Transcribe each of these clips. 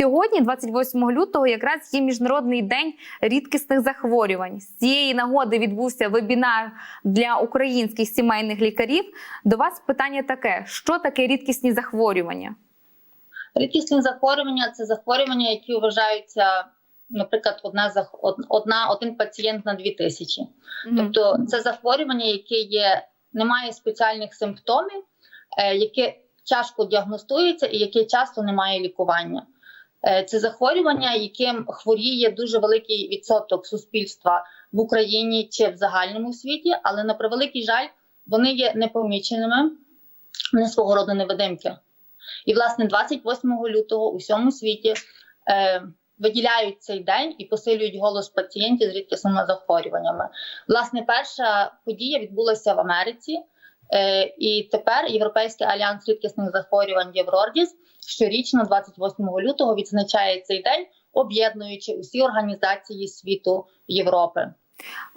Сьогодні, 28 лютого, якраз є міжнародний день рідкісних захворювань. З цієї нагоди відбувся вебінар для українських сімейних лікарів. До вас питання таке: що таке рідкісні захворювання? Рідкісні захворювання це захворювання, які вважаються, наприклад, одна одна один пацієнт на дві тисячі. Тобто це захворювання, яке є, не має спеціальних симптомів, е, яке тяжко діагностується і яке часто не має лікування. Е, Це захворювання, яким хворіє дуже великий відсоток суспільства в Україні чи в загальному світі, але на превеликий жаль, вони є непоміченими, вони свого роду невидимки. І, власне, 28 лютого у всьому світі е, виділяють цей день і посилюють голос пацієнтів з рідкісними захворюваннями. Власне, перша подія відбулася в Америці, і тепер Європейський альянс рідкісних захворювань Єврордіс щорічно, 28 лютого, відзначає цей день, об'єднуючи усі організації світу Європи.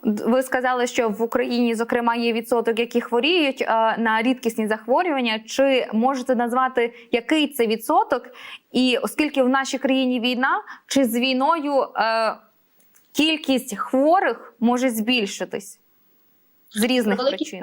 Ви сказали, що в Україні, зокрема, є відсоток, які хворіють е, на рідкісні захворювання. Чи можете назвати який це відсоток? І оскільки в нашій країні війна, чи з війною е, кількість хворих може збільшитись з різних причин?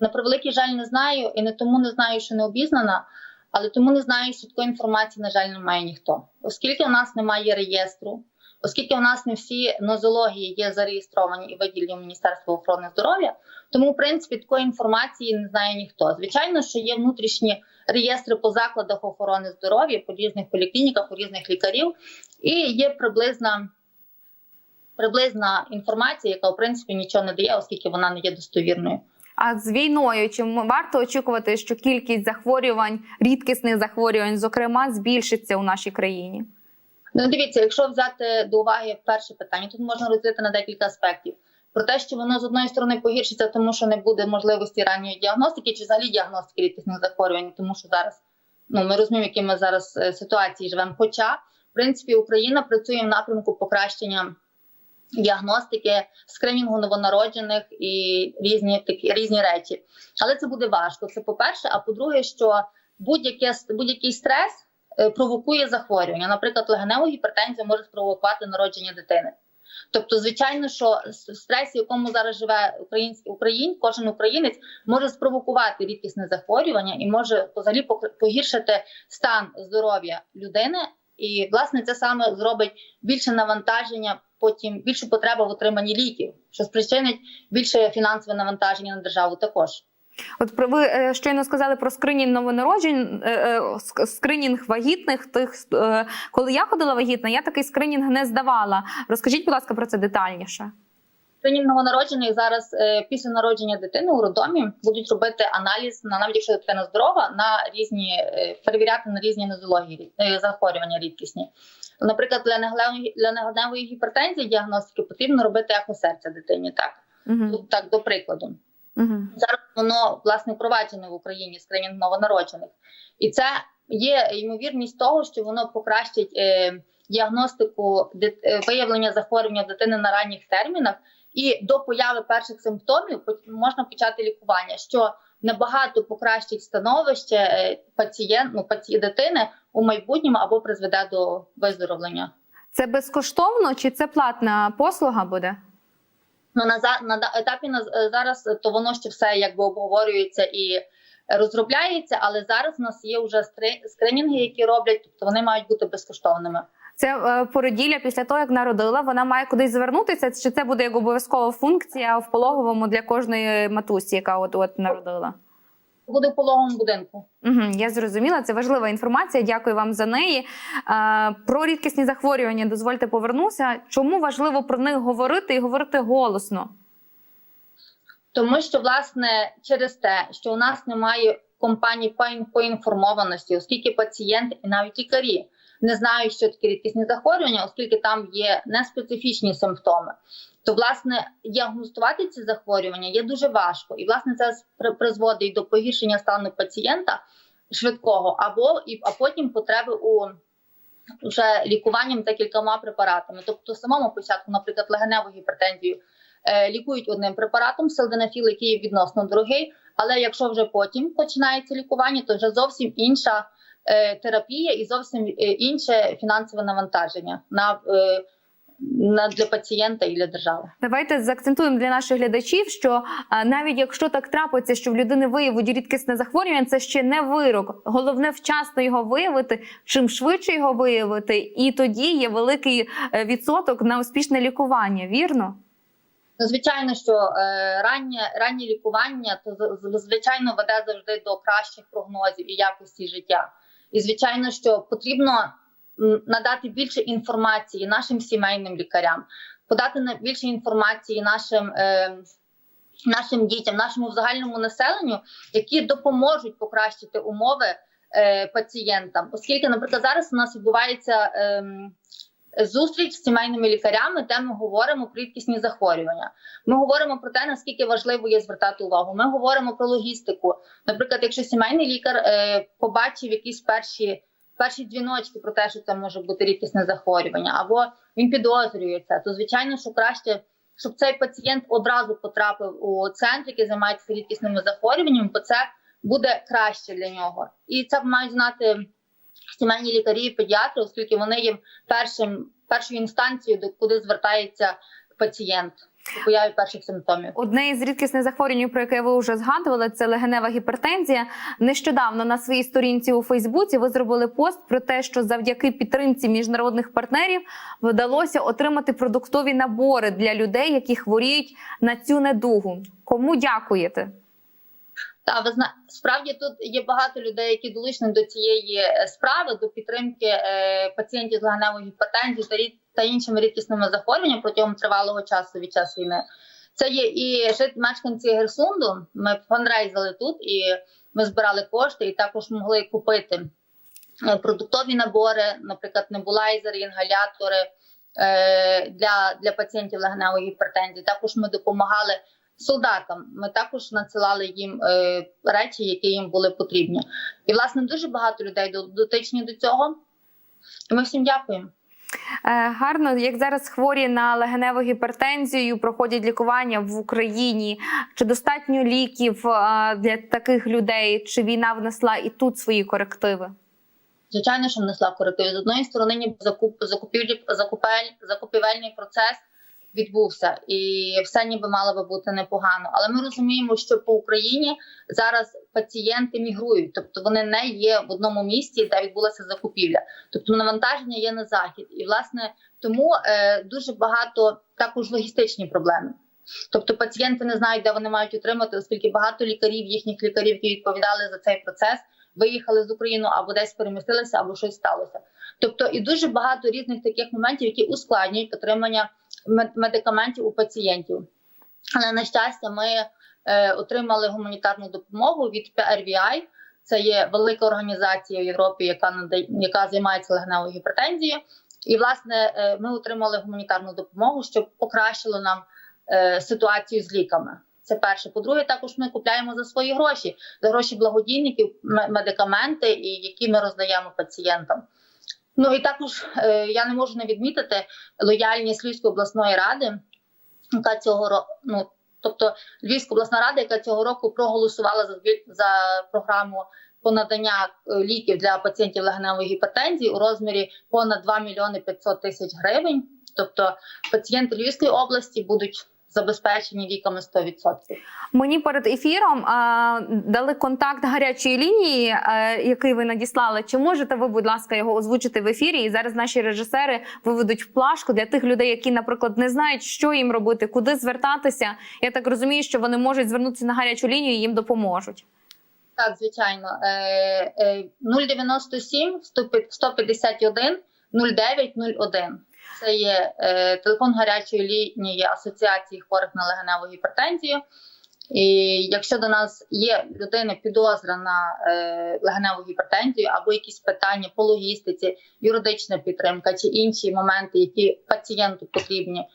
На превеликий жаль, не знаю, і не тому не знаю, що не обізнана, але тому не знаю, що такої інформації, на жаль, не має ніхто. Оскільки у нас немає реєстру, оскільки у нас не всі нозології є зареєстровані і виділені в Міністерство охорони здоров'я, тому в принципі такої інформації не знає ніхто. Звичайно, що є внутрішні реєстри по закладах охорони здоров'я, по різних поліклініках, у різних лікарів, і є приблизна. Приблизна інформація, яка в принципі нічого не дає, оскільки вона не є достовірною. А з війною чи варто очікувати, що кількість захворювань, рідкісних захворювань, зокрема, збільшиться у нашій країні? Ну, дивіться, якщо взяти до уваги перше питання, тут можна розділити на декілька аспектів. Про те, що воно з одної сторони погіршиться, тому що не буде можливості ранньої діагностики, чи взагалі діагностики рідкісних захворювань, тому що зараз ну ми розуміємо, які ми зараз е, ситуації живемо. Хоча, в принципі, Україна працює в напрямку покращення діагностики, скринінгу новонароджених і різні такі різні речі. Але це буде важко. Це по-перше. А по-друге, що будь-який стрес е, провокує захворювання. Наприклад, легеневу гіпертензію може спровокувати народження дитини. Тобто, звичайно, що стрес, в якому зараз живе український Україн, кожен українець може спровокувати рідкісне захворювання і може взагалі погіршити стан здоров'я людини. І власне це саме зробить більше навантаження, потім більшу потребу в отриманні ліків, що спричинить більше фінансове навантаження на державу також. От про ви е, щойно сказали про скринінг новонароджень, е, е, ск- скринінг вагітних. Тих коли я ходила вагітна, я такий скринінг не здавала. Розкажіть, будь ласка, про це детальніше. Скринінг новонароджених зараз після народження дитини у роддомі будуть робити аналіз на навіть якщо дитина здорова, на різні перевіряти на різні нозології захворювання рідкісні. Наприклад, для негневої гіпертензії діагностики потрібно робити ехо серця дитині. Так, Угу. Так до прикладу. Угу. Зараз воно власне впроваджене в Україні скринінг новонароджених, і це є ймовірність того, що воно покращить е, діагностику дит- е, виявлення захворювання дитини на ранніх термінах, і до появи перших симптомів можна почати лікування, що набагато покращить становище е, пацієнт, ну, паці дитини у майбутньому або призведе до виздоровлення. Це безкоштовно чи це платна послуга буде? Ну на на етапі на зараз е, то воно ще все якби обговорюється і розробляється, але зараз у нас є вже скри- скринінги, які роблять, тобто вони мають бути безкоштовними. Це е, породілля після того, як народила, вона має кудись звернутися, чи це буде як обов'язкова функція в пологовому для кожної матусі, яка от от народила? Буде в пологовому будинку. Угу, я зрозуміла, це важлива інформація. Дякую вам за неї. Е, про рідкісні захворювання дозвольте повернуся. Чому важливо про них говорити і говорити голосно? Тому що власне через те, що у нас немає компаній по інформованості, оскільки пацієнти і навіть лікарі не знають, що таке рідкісні захворювання, оскільки там є неспецифічні симптоми, то власне діагностувати ці захворювання є дуже важко, і власне це призводить до погіршення стану пацієнта швидкого, або і а потім потреби у вже лікуванням декількома препаратами. Тобто, самому початку, наприклад, легеневу гіпертензію е, лікують одним препаратом селденафіл, який є відносно дорогий. Але якщо вже потім починається лікування, то вже зовсім інша е, терапія і зовсім е, інше фінансове навантаження на, е, на для пацієнта і для держави. Давайте заакцентуємо для наших глядачів, що навіть якщо так трапиться, що в людини виявить рідкісне захворювання, це ще не вирок. Головне вчасно його виявити, чим швидше його виявити, і тоді є великий відсоток на успішне лікування. Вірно? Ну, звичайно, що е, раннє, раннє лікування то звичайно веде завжди до кращих прогнозів і якості життя. І звичайно, що потрібно надати більше інформації нашим сімейним лікарям, подати на- більше інформації нашим. Е, Нашим дітям, нашому загальному населенню, які допоможуть покращити умови е, пацієнтам, оскільки, наприклад, зараз у нас відбувається ем, зустріч з сімейними лікарями, де ми говоримо про рідкісні захворювання. Ми говоримо про те, наскільки важливо є звертати увагу. Ми говоримо про логістику. Наприклад, якщо сімейний лікар е, побачив якісь перші. Перші дзвіночки про те, що це може бути рідкісне захворювання, або він підозрює це, то звичайно, що краще, щоб цей пацієнт одразу потрапив у центр, який займається рідкісними захворюваннями, бо це буде краще для нього. І це мають знати сімейні лікарі і педіатри, оскільки вони є першим першою інстанцією, до куди звертається пацієнт появі перших симптомів. Одне із рідкісних захворювань, про яке ви вже згадували, це легенева гіпертензія. Нещодавно на своїй сторінці у Фейсбуці ви зробили пост про те, що завдяки підтримці міжнародних партнерів вдалося отримати продуктові набори для людей, які хворіють на цю недугу. Кому дякуєте? Та ви зна... справді тут є багато людей, які долучені до цієї е, справи, до підтримки е, пацієнтів з легеневою гіпотензією та, та іншими рідкісними захворюваннями протягом тривалого часу від час війни. Це є і жит... мешканці Герсунду. Ми фандрейзили тут і ми збирали кошти, і також могли купити е, продуктові набори, наприклад, небулайзери, інгалятори е, для, для пацієнтів легеневої гіпертензії. Також ми допомагали солдатам. Ми також надсилали їм е, речі, які їм були потрібні. І власне дуже багато людей до- дотичні до цього. І ми всім дякуємо. Е, Гарно, як зараз хворі на легеневу гіпертензію проходять лікування в Україні. Чи достатньо ліків е, для таких людей? Чи війна внесла і тут свої корективи? Звичайно, що внесла коректив. З одної сторони, ніби закуп, закупівлі, закупель, закупівельний процес відбувся, і все ніби мало би бути непогано. Але ми розуміємо, що по Україні зараз пацієнти мігрують, тобто вони не є в одному місці, де відбулася закупівля. Тобто навантаження є на захід, і власне тому е, дуже багато також логістичні проблеми. Тобто пацієнти не знають, де вони мають отримати, оскільки багато лікарів, їхніх лікарів, які відповідали за цей процес, виїхали з України або десь перемістилися, або щось сталося. Тобто, і дуже багато різних таких моментів, які ускладнюють отримання медикаментів у пацієнтів. Але на щастя, ми е, отримали гуманітарну допомогу від PRVI. Це є велика організація в Європі, яка надає, яка займається легеневою гіпертензією. І власне е, ми отримали гуманітарну допомогу, що покращило нам е, ситуацію з ліками. Це перше. По-друге, також ми купляємо за свої гроші, за гроші благодійників, медикаменти, і які ми роздаємо пацієнтам. Ну і також е, я не можу не відмітити лояльність Львівської обласної ради, яка цього року, ну тобто Львівська обласна рада, яка цього року проголосувала за за програму по надання е, ліків для пацієнтів легеневої гіпертензії у розмірі понад 2 мільйони 500 тисяч гривень. Тобто пацієнти Львівської області будуть забезпечені ліками 100%. Мені перед ефіром а, дали контакт гарячої лінії, а, який ви надіслали. Чи можете ви, будь ласка, його озвучити в ефірі? І зараз наші режисери виведуть в плашку для тих людей, які, наприклад, не знають, що їм робити, куди звертатися. Я так розумію, що вони можуть звернутися на гарячу лінію і їм допоможуть. Так, звичайно. Е, е, 097 151 0901. Це є е, телефон гарячої лінії Асоціації хворих на легеневу гіпертензію. І якщо до нас є людина підозра на е, легеневу гіпертензію або якісь питання по логістиці, юридична підтримка чи інші моменти, які пацієнту потрібні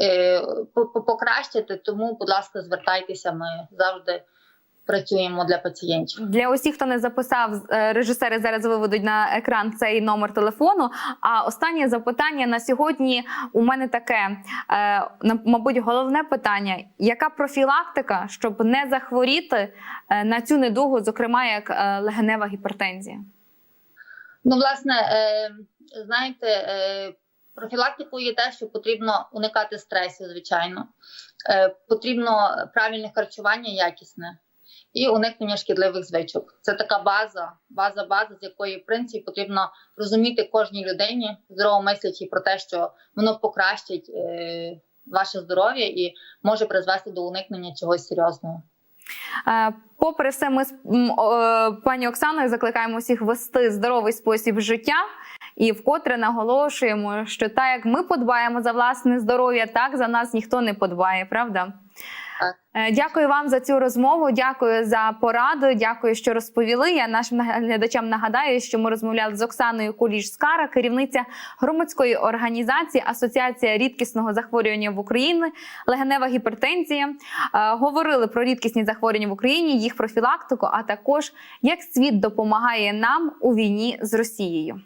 е, по- по- покращити, тому, будь ласка, звертайтеся. Ми завжди працюємо для пацієнтів. Для усіх, хто не записав, е, режисери зараз виведуть на екран цей номер телефону. А останнє запитання на сьогодні у мене таке: е, мабуть, головне питання: яка профілактика, щоб не захворіти е, на цю недугу, зокрема як легенева гіпертензія? Ну, власне, знаєте, профілактикою є те, що потрібно уникати стресів, звичайно. Потрібно правильне харчування, якісне і уникнення шкідливих звичок. Це така база, база, база, з якої в принципі потрібно розуміти кожній людині, здоровомислячи про те, що воно покращить е, ваше здоров'я і може призвести до уникнення чогось серйозного. Е, Попри все, ми з пані Оксаною закликаємо всіх вести здоровий спосіб життя. І вкотре наголошуємо, що так як ми подбаємо за власне здоров'я, так за нас ніхто не подбає, правда? Е, Дякую вам за цю розмову. Дякую за пораду. Дякую, що розповіли. Я нашим глядачам нагадаю, що ми розмовляли з Оксаною Куліш Скара, керівниця громадської організації Асоціація рідкісного захворювання в Україні, легенева гіпертензія. Е, Говорили про рідкісні захворювання в Україні, їх профілактику, а також як світ допомагає нам у війні з Росією.